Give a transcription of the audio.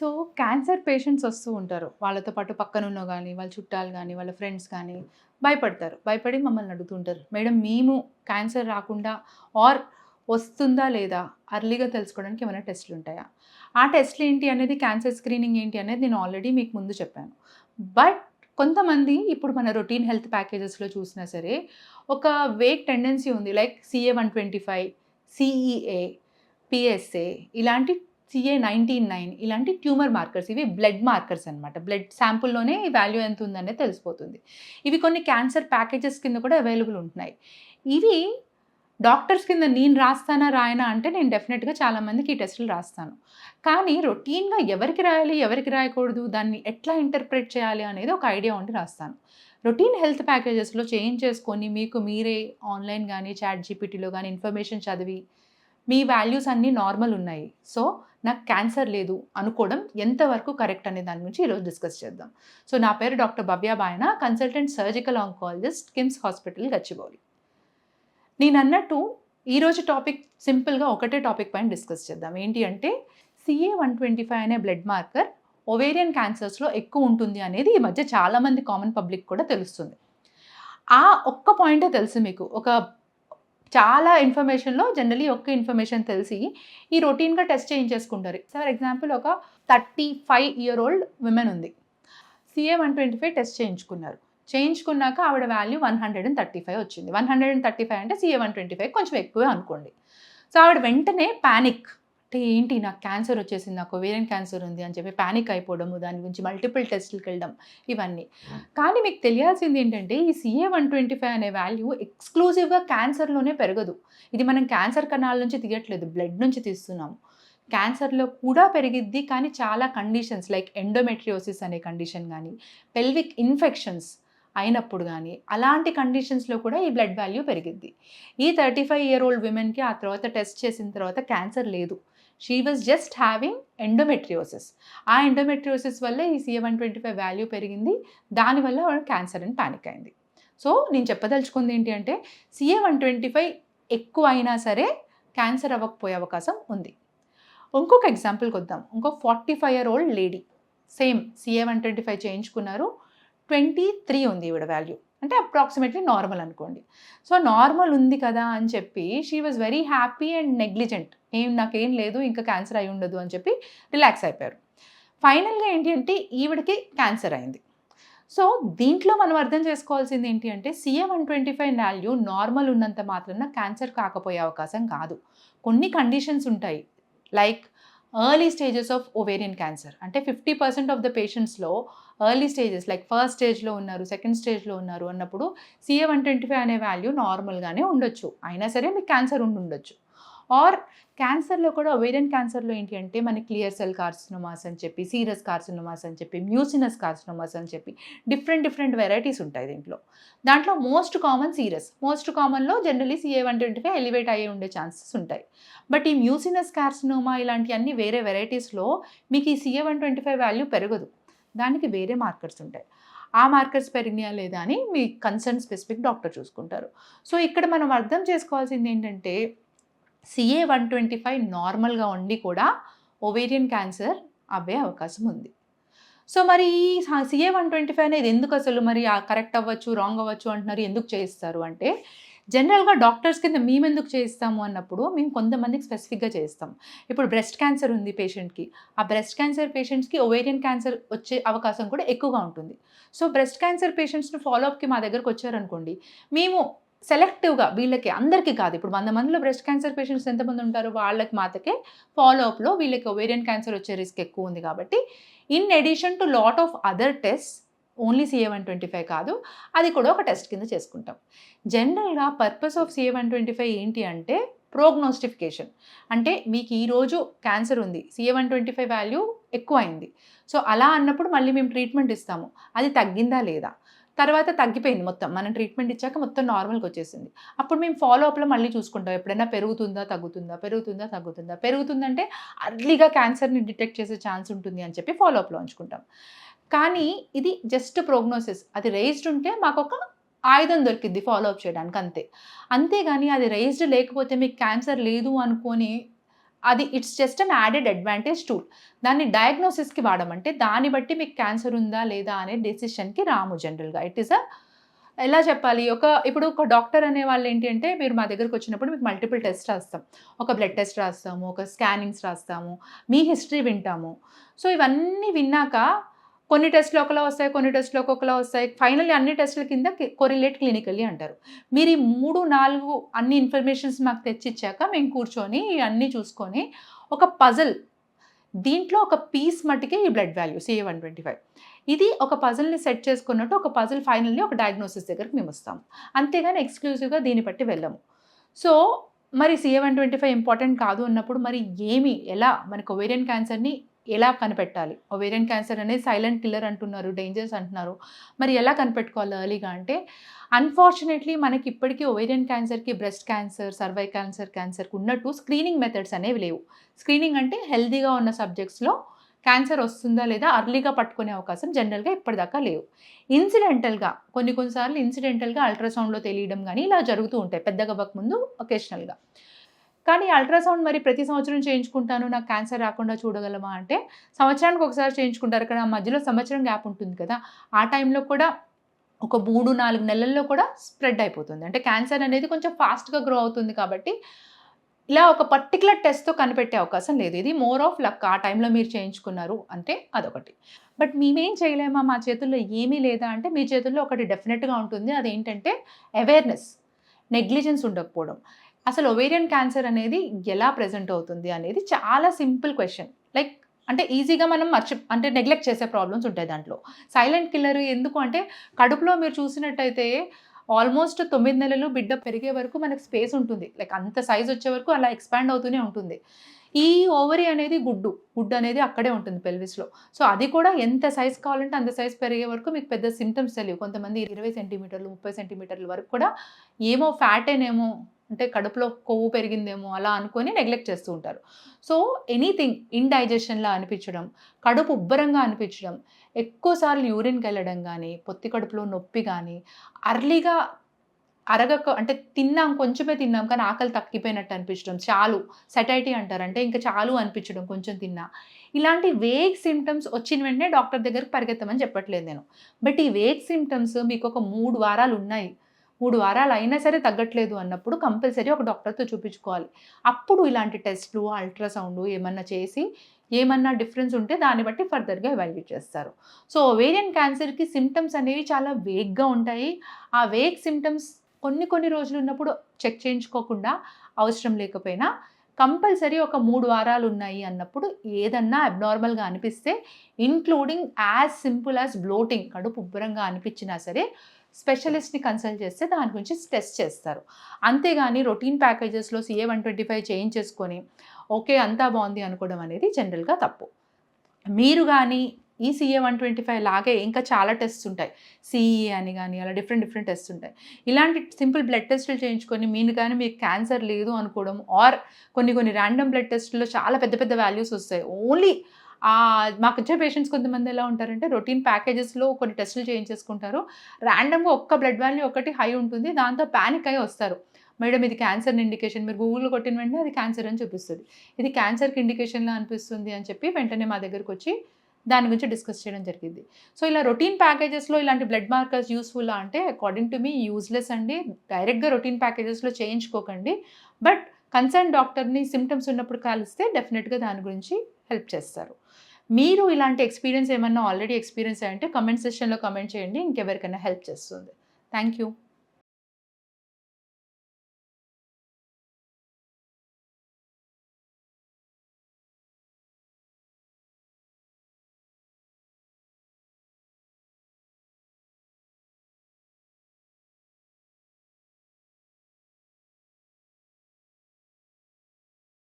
So cancer patients వస్తూ ఉంటారు. వాళ్ళతో పాటు పక్కనున్న కానీ వాళ్ళ చుట్టాలు కానీ వాళ్ళ ఫ్రెండ్స్ కానీ భయపడతారు. భయపడి మమ్మల్ని అడుగుతుంటారు. మేడం మేము క్యాన్సర్ రాకుండా ఆర్ వస్తుందా లేదా? అర్లీగా తెలుసుకోవడానికి ఏమైనా టెస్ట్లు ఉంటాయా? ఆ టెస్ట్లు ఏంటి అనేది క్యాన్సర్ స్క్రీనింగ్ ఏంటి అనేది నేను ఆల్రెడీ మీకు ముందు చెప్పాను. బట్ కొంతమంది ఇప్పుడు మన రొటీన్ హెల్త్ ప్యాకేజెస్లో చూసినా సరే ఒక వేక్ టెండెన్సీ ఉంది. Like CA one twenty five CEA PSA ఇలాంటి సిఏ నైన్టీన్ నైన్ ఇలాంటి ట్యూమర్ మార్కర్స్ ఇవి బ్లడ్ మార్కర్స్ అనమాట బ్లడ్ శాంపుల్లోనే ఈ వాల్యూ ఎంత ఉందనే తెలిసిపోతుంది. ఇవి కొన్ని క్యాన్సర్ ప్యాకేజెస్ కింద కూడా అవైలబుల్ ఉంటున్నాయి. ఇవి డాక్టర్స్ కింద నేను రాస్తానా రాయనా అంటే నేను డెఫినెట్గా చాలామందికి ఈ టెస్టులు రాస్తాను. కానీ రొటీన్గా ఎవరికి రాయాలి ఎవరికి రాయకూడదు దాన్ని ఎట్లా ఇంటర్ప్రిట్ చేయాలి అనేది ఒక ఐడియా ఉండి రాస్తాను. రొటీన్ హెల్త్ ప్యాకేజెస్లో చేంజ్ చేసుకొని మీకు మీరే ఆన్లైన్ కానీ చాట్ జీపీటీలో కానీ ఇన్ఫర్మేషన్ చదివి మీ వాల్యూస్ అన్నీ నార్మల్ ఉన్నాయి. సో నాకు క్యాన్సర్ లేదు అనుకోవడం ఎంతవరకు కరెక్ట్ అనే దాని గురించి ఈరోజు డిస్కస్ చేద్దాం. సో నా పేరు doctor Bhavya Bayana consultant surgical oncologist KIMS hospital Gachibowli. నేను అన్నట్టు ఈరోజు టాపిక్ సింపుల్గా ఒకటే టాపిక్ పైన డిస్కస్ చేద్దాం. ఏంటి అంటే సిఏ వన్ ట్వంటీ ఫైవ్ అనే బ్లడ్ మార్కర్ ఒవేరియన్ క్యాన్సర్స్లో ఎక్కువ ఉంటుంది అనేది ఈ మధ్య చాలామంది కామన్ పబ్లిక్ కూడా తెలుస్తుంది. ఆ ఒక్క పాయింటే తెలుసు మీకు. ఒక చాలా ఇన్ఫర్మేషన్లో జనరలీ ఒక్క ఇన్ఫర్మేషన్ తెలిసి ఈ రొటీన్గా టెస్ట్ చేయించేసుకుంటారు. ఫర్ ఎగ్జాంపుల్ ఒక thirty five year old women ఉంది. CA one twenty five test చేయించుకున్నారు. చేయించుకున్నాక ఆవిడ value one hundred and thirty five వచ్చింది. One hundred and thirty five అంటే సిఏ వన్ ట్వంటీ ఫైవ్ కొంచెం ఎక్కువే అనుకోండి. సో ఆవిడ వెంటనే ప్యానిక్ అంటే ఏంటి నాకు క్యాన్సర్ వచ్చేసింది నాకు వేరియన్ క్యాన్సర్ ఉంది అని చెప్పి ప్యానిక్ అయిపోవడము దాని గురించి మల్టిపుల్ టెస్టులకు వెళ్ళడం ఇవన్నీ. కానీ మీకు తెలియాల్సింది ఏంటంటే ఈ సిఏ వన్ ట్వంటీ ఫైవ్ అనే వాల్యూ ఎక్స్క్లూజివ్గా క్యాన్సర్లోనే పెరగదు. ఇది మనం క్యాన్సర్ కణాల నుంచి తీయట్లేదు బ్లడ్ నుంచి తీస్తున్నాము. క్యాన్సర్లో కూడా పెరిగిద్ది కానీ చాలా కండిషన్స్ లైక్ ఎండోమెట్రియోసిస్ అనే కండిషన్ కానీ పెల్విక్ ఇన్ఫెక్షన్స్ అయినప్పుడు కానీ అలాంటి కండిషన్స్లో కూడా ఈ బ్లడ్ వాల్యూ పెరిగిద్ది. ఈ థర్టీ ఫైవ్ ఇయర్ ఓల్డ్ విమెన్కి ఆ తర్వాత టెస్ట్ చేసిన తర్వాత క్యాన్సర్ లేదు. She was just having endometriosis ఆ ఎండోమెట్రియోసిస్ వల్ల ఈ CA one twenty five value పెరిగింది. దానివల్ల వాడు క్యాన్సర్ అని పానిక్ అయింది. సో నేను చెప్పదలుచుకుంది ఏంటి అంటే సిఏ వన్ ట్వంటీ ఫైవ్ ఎక్కువ అయినా సరే క్యాన్సర్ అవ్వకపోయే అవకాశం ఉంది. ఇంకొక ఎగ్జాంపుల్కి వద్దాం ఇంకో forty five year old lady same CA one twenty five చేయించుకున్నారు. ట్వంటీ త్రీ ఉంది ఈవిడ వాల్యూ అంటే అప్రాక్సిమేట్లీ నార్మల్ అనుకోండి. సో నార్మల్ ఉంది కదా అని చెప్పి she was very happy and negligent ఏం నాకేం లేదు ఇంకా క్యాన్సర్ అయి ఉండదు అని చెప్పి రిలాక్స్ అయిపోయారు. ఫైనల్గా ఏంటి అంటే ఈవిడకి క్యాన్సర్ అయింది. సో దీంట్లో మనం అర్థం చేసుకోవాల్సింది ఏంటి అంటే CA one twenty five value normal ఉన్నంత మాత్రాన క్యాన్సర్ కాకపోయే అవకాశం కాదు. కొన్ని కండిషన్స్ ఉంటాయి. Like early stages of ovarian cancer అంటే ఫిఫ్టీ పర్సెంట్ ఆఫ్ ద పేషెంట్స్లో ఎర్లీ స్టేజెస్ లైక్ ఫస్ట్ స్టేజ్లో ఉన్నారు సెకండ్ స్టేజ్లో ఉన్నారు అన్నప్పుడు సిఏ వన్ ట్వంటీ ఫైవ్ అనే వాల్యూ నార్మల్గానే ఉండొచ్చు. అయినా సరే మీకు క్యాన్సర్ ఉండి ఉండొచ్చు. ఆర్ క్యాన్సర్లో కూడా ఒవేరియన్ క్యాన్సర్లో ఏంటి అంటే మనకి క్లియర్ సెల్ కార్సినోమాస్ అని చెప్పి సీరస్ కార్సినోమాస్ అని చెప్పి మ్యూసినస్ కార్సినోమాస్ అని చెప్పి డిఫరెంట్ డిఫరెంట్ వెరైటీస్ ఉంటాయి దీంట్లో. దాంట్లో most common serous most కామన్లో generally CA one twenty five elevate అయ్యే ఉండే ఛాన్సెస్ ఉంటాయి. బట్ ఈ మ్యూసినస్ కార్సినోమా ఇలాంటివన్నీ వేరే వెరైటీస్లో మీకు ఈ CA one twenty five value పెరగదు. దానికి వేరే మార్కర్స్ ఉంటాయి. ఆ మార్కర్స్ పెరిగినాయా లేదా అని మీ కన్సర్న్ స్పెసిఫిక్ డాక్టర్ చూసుకుంటారు. సో ఇక్కడ మనం అర్థం చేసుకోవాల్సింది ఏంటంటే సిఏ వన్ ట్వంటీ ఫైవ్ నార్మల్గా ఉండి కూడా ఒవేరియన్ క్యాన్సర్ అవ్వే అవకాశం ఉంది. సో మరి ఈ సిఏ వన్ ట్వంటీ ఫైవ్ అనేది ఎందుకు అసలు మరి కరెక్ట్ అవ్వచ్చు రాంగ్ అవ్వచ్చు అంటున్నారు ఎందుకు చేయిస్తారు అంటే జనరల్గా డాక్టర్స్ కింద మేము ఎందుకు చేయిస్తాము అన్నప్పుడు మేము కొంతమందికి స్పెసిఫిక్గా చేస్తాం ఇప్పుడు బ్రెస్ట్ క్యాన్సర్ ఉంది పేషెంట్కి. ఆ బ్రెస్ట్ క్యాన్సర్ పేషెంట్స్కి ఒవేరియన్ క్యాన్సర్ వచ్చే అవకాశం కూడా ఎక్కువగా ఉంటుంది. సో బ్రెస్ట్ క్యాన్సర్ పేషెంట్స్ని ఫాలోఅప్కి మా దగ్గరకు వచ్చారనుకోండి మేము సెలెక్టివ్గా వీళ్ళకి అందరికీ కాదు ఇప్పుడు వంద మందిలో బ్రెస్ట్ క్యాన్సర్ పేషెంట్స్ ఎంతమంది ఉంటారో వాళ్ళకి మాత్రకే ఫాలోఅప్లో వీళ్ళకి ఒవేరియన్ క్యాన్సర్ వచ్చే రిస్క్ ఎక్కువ ఉంది కాబట్టి in addition to lot of other test only CA one twenty five కాదు. అది కూడా ఒక టెస్ట్ కింద చేసుకుంటాం. జనరల్గా purpose of CA one twenty five ఏంటి అంటే ప్రోగ్నోస్టిఫికేషన్. అంటే మీకు ఈరోజు క్యాన్సర్ ఉంది. CA one twenty five value ఎక్కువ అయింది సో అలా అన్నప్పుడు మళ్ళీ మేము ట్రీట్మెంట్ ఇస్తాము. అది తగ్గిందా లేదా? తర్వాత తగ్గిపోయింది మొత్తం. మనం ట్రీట్మెంట్ ఇచ్చాక మొత్తం నార్మల్కి వచ్చేసింది. అప్పుడు మేము ఫాలో అప్లో మళ్ళీ చూసుకుంటాం. ఎప్పుడైనా పెరుగుతుందా తగ్గుతుందా పెరుగుతుందా తగ్గుతుందా? పెరుగుతుందంటే అర్లీగా క్యాన్సర్ని డిటెక్ట్ చేసే ఛాన్స్ ఉంటుంది అని చెప్పి ఫాలో అప్లో ఉంచుకుంటాం. కానీ ఇది జస్ట్ ప్రోగ్నోసిస్ అది రేజ్డ్ ఉంటే మాకు ఒక ఆయుధం దొరికిద్ది ఫాలో అప్ చేయడానికి అంతే. అంతేగాని అది రేజ్డ్ లేకపోతే మీకు క్యాన్సర్ లేదు అనుకొని అది it's just an added advantage tool దాన్ని డయాగ్నోసిస్కి వాడమంటే దాన్ని బట్టి మీకు క్యాన్సర్ ఉందా లేదా అనే డెసిషన్కి రాము జనరల్గా ఇట్ ఈస్ అ ఎలా చెప్పాలి? ఒక ఇప్పుడు ఒక డాక్టర్ అనే వాళ్ళు ఏంటి అంటే మీరు మా దగ్గరకు వచ్చినప్పుడు మీకు మల్టిపుల్ టెస్ట్ రాస్తాం. ఒక బ్లడ్ టెస్ట్ రాస్తాము ఒక స్కానింగ్స్ రాస్తాము మీ హిస్టరీ వింటాము. సో ఇవన్నీ విన్నాక కొన్ని టెస్ట్లు ఒకలా వస్తాయి కొన్ని టెస్ట్లు ఒక్కొక్కలా వస్తాయి. ఫైనల్లీ అన్ని టెస్టుల కింద కొరిలేట్ క్లినికల్లీ అంటారు. మీరు ఈ మూడు నాలుగు అన్ని ఇన్ఫర్మేషన్స్ మాకు తెచ్చిచ్చాక మేము కూర్చొని అన్నీ చూసుకొని ఒక పజల్ దీంట్లో ఒక పీస్ మట్టుకే ఈ blood value CA one twenty five ఇది ఒక పజల్ని సెట్ చేసుకున్నట్టు ఒక పజల్ ఫైనల్లీ ఒక డయాగ్నోసిస్ దగ్గరికి మేము వస్తాము అంతేగాని ఎక్స్క్లూజివ్గా దీన్ని బట్టి వెళ్ళము. సో మరి CA one twenty five important కాదు అన్నప్పుడు మరి ఏమి ఎలా? మనకు ఒవేరియన్ క్యాన్సర్ని ఎలా కనిపెట్టాలి? ఒవేరియన్ క్యాన్సర్ అనేది సైలెంట్ కిల్లర్ అంటున్నారు డేంజర్స్ అంటున్నారు. మరి ఎలా కనిపెట్టుకోవాలి ఎర్లీగా అంటే అన్ఫార్చునేట్లీ మనకి ఇప్పటికీ ఒవేరియన్ క్యాన్సర్కి బ్రెస్ట్ క్యాన్సర్ సర్వై క్యాన్సర్ క్యాన్సర్కి ఉన్నట్టు స్క్రీనింగ్ మెథడ్స్ అనేవి లేవు. స్క్రీనింగ్ అంటే హెల్దీగా ఉన్న సబ్జెక్ట్స్లో క్యాన్సర్ వస్తుందా లేదా అర్లీగా పట్టుకునే అవకాశం జనరల్గా ఇప్పటిదాకా లేవు. ఇన్సిడెంటల్గా కొన్ని కొన్నిసార్లు ఇన్సిడెంటల్గా అల్ట్రాసౌండ్లో తెలియడం కానీ ఇలా జరుగుతూ ఉంటాయి పెద్దగా ముందు ఒకేషనల్గా కానీ అల్ట్రాసౌండ్ మరి ప్రతి సంవత్సరం చేయించుకుంటాను నాకు క్యాన్సర్ రాకుండా చూడగలమా అంటే సంవత్సరానికి ఒకసారి చేయించుకుంటారు. ఇక్కడ మధ్యలో సంవత్సరం గ్యాప్ ఉంటుంది కదా. ఆ టైంలో కూడా ఒక మూడు నాలుగు నెలల్లో కూడా స్ప్రెడ్ అయిపోతుంది. అంటే క్యాన్సర్ అనేది కొంచెం ఫాస్ట్గా గ్రో అవుతుంది కాబట్టి ఇలా ఒక పర్టికులర్ టెస్ట్తో కనిపెట్టే అవకాశం లేదు. ఇది మోర్ ఆఫ్ లక్ ఆ టైంలో మీరు చేయించుకున్నారు అంటే అదొకటి. బట్ మేమేం చేయలేమా? మా చేతుల్లో ఏమీ లేదా అంటే మీ చేతుల్లో ఒకటి డెఫినెట్గా ఉంటుంది. అదేంటంటే అవేర్నెస్ నెగ్లిజెన్స్ ఉండకపోవడం. అసలు ఒవేరియన్ క్యాన్సర్ అనేది ఎలా ప్రజెంట్ అవుతుంది అనేది చాలా సింపుల్ క్వశ్చన్ లైక్ అంటే ఈజీగా మనం మర్చి అంటే నెగ్లెక్ట్ చేసే ప్రాబ్లమ్స్ ఉంటాయి దాంట్లో. సైలెంట్ కిల్లర్ ఎందుకు అంటే కడుపులో మీరు చూసినట్టయితే ఆల్మోస్ట్ తొమ్మిది నెలలు బిడ్డ పెరిగే వరకు మనకు స్పేస్ ఉంటుంది. లైక్ అంత సైజ్ వచ్చే వరకు అలా ఎక్స్పాండ్ అవుతూనే ఉంటుంది. ఈ ఓవరీ అనేది గుడ్డు. గుడ్డు అనేది అక్కడే ఉంటుంది పెల్విస్లో సో అది కూడా ఎంత సైజ్ కావాలంటే అంత సైజ్ పెరిగే వరకు మీకు పెద్ద సిమ్టమ్స్ తెలియవు. కొంతమంది ఇరవై సెంటీమీటర్లు ముప్పై సెంటీమీటర్ల వరకు కూడా ఏమో ఫ్యాట్ ఏనేమో అంటే కడుపులో కొవ్వు పెరిగిందేమో అలా అనుకొని నెగ్లెక్ట్ చేస్తూ ఉంటారు. సో ఎనీథింగ్ ఇండైజెషన్లా అనిపించడం కడుపు ఉబ్బరంగా అనిపించడం ఎక్కువసార్లు యూరిన్కి వెళ్ళడం కానీ పొత్తి కడుపులో నొప్పి కానీ అర్లీగా అరగక అంటే తిన్నాం కొంచెమే తిన్నాం కానీ ఆకలి తక్కిపోయినట్టు అనిపించడం చాలు సెటైటీ అంటారు. అంటే ఇంకా చాలు అనిపించడం కొంచెం తిన్నా. ఇలాంటి వేగ్ సిమ్టమ్స్ వచ్చిన వెంటనే డాక్టర్ దగ్గరికి పరిగెత్తమని చెప్పట్లేదు నేను. బట్ ఈ వేగ్ సిమ్టమ్స్ మీకు ఒక మూడు వారాలు ఉన్నాయి. మూడు వారాలు అయినా సరే తగ్గట్లేదు అన్నప్పుడు కంపల్సరీ ఒక డాక్టర్తో చూపించుకోవాలి. అప్పుడు ఇలాంటి టెస్ట్లు అల్ట్రాసౌండ్ ఏమన్నా చేసి ఏమన్నా డిఫరెన్స్ ఉంటే దాన్ని బట్టి ఫర్దర్గా ఎవాల్యుయేట్ చేస్తారు. సో ఓవేరియన్ క్యాన్సర్కి సిమ్టమ్స్ అనేవి చాలా వేగ్గా ఉంటాయి. ఆ వేగ్ సిమ్టమ్స్ కొన్ని కొన్ని రోజులు ఉన్నప్పుడు చెక్ చేయించుకోకుండా అవసరం లేకపోయినా కంపల్సరీ ఒక మూడు వారాలు ఉన్నాయి అన్నప్పుడు ఏదన్నా అబ్నార్మల్గా అనిపిస్తే including as simple as bloating కడుపు ఉబ్బరంగా అనిపించినా సరే స్పెషలిస్ట్ని కన్సల్ట్ చేస్తే దాని గురించి టెస్ట్ చేస్తారు. అంతేగాని రొటీన్ ప్యాకేజెస్లో సిఏ వన్ ట్వంటీ ఫైవ్ చేయించేసుకొని ఓకే అంతా బాగుంది అనుకోవడం అనేది జనరల్గా తప్పు. మీరు కానీ ఈ సిఏ వన్ ట్వంటీ ఫైవ్ లాగే ఇంకా చాలా టెస్ట్స్ ఉంటాయి. సిఈ అని కానీ అలా డిఫరెంట్ డిఫరెంట్ టెస్ట్ ఉంటాయి. ఇలాంటి సింపుల్ బ్లడ్ టెస్టులు చేయించుకొని మీరు కానీ మీకు క్యాన్సర్ లేదు అనుకోవడం ఆర్ కొన్ని కొన్ని ర్యాండమ్ బ్లడ్ టెస్టుల్లో చాలా పెద్ద పెద్ద వాల్యూస్ వస్తాయి. ఓన్లీ మాకు వచ్చే పేషెంట్స్ కొంతమంది ఎలా ఉంటారంటే రొటీన్ ప్యాకేజెస్లో కొన్ని టెస్టులు చేయించేసుకుంటారు. ర్యాండమ్గా ఒక్క బ్లడ్ వాల్యూ ఒకటి హై ఉంటుంది. దాంతో ప్యానిక్ అయి వస్తారు. మేడం ఇది క్యాన్సర్ ఇండికేషన్ మీరు గూగుల్లో కొట్టిన వెంటనే అది క్యాన్సర్ అని చూపిస్తుంది. ఇది క్యాన్సర్కి ఇండికేషన్లా అనిపిస్తుంది అని చెప్పి వెంటనే మా దగ్గరకు వచ్చి దాని గురించి డిస్కస్ చేయడం జరిగింది. సో ఇలా రొటీన్ ప్యాకేజెస్లో ఇలాంటి బ్లడ్ మార్కర్స్ యూస్ఫుల్ అంటే అకార్డింగ్ టు మీ యూజ్లెస్ అండి. డైరెక్ట్గా రొటీన్ ప్యాకేజెస్లో చేయించుకోకండి. బట్ కన్సర్న్ డాక్టర్ని సిమ్టమ్స్ ఉన్నప్పుడు కలిస్తే డెఫినెట్గా దాని గురించి హెల్ప్ చేస్తారు. మీరు ఇలాంటి ఎక్స్పీరియన్స్ ఏమన్నా ఆల్రెడీ ఎక్స్పీరియన్స్ అయ్యంటే కమెంట్ సెషన్లో కమెంట్ చేయండి. ఇంకెవరికైనా హెల్ప్ చేస్తుంది. Thank you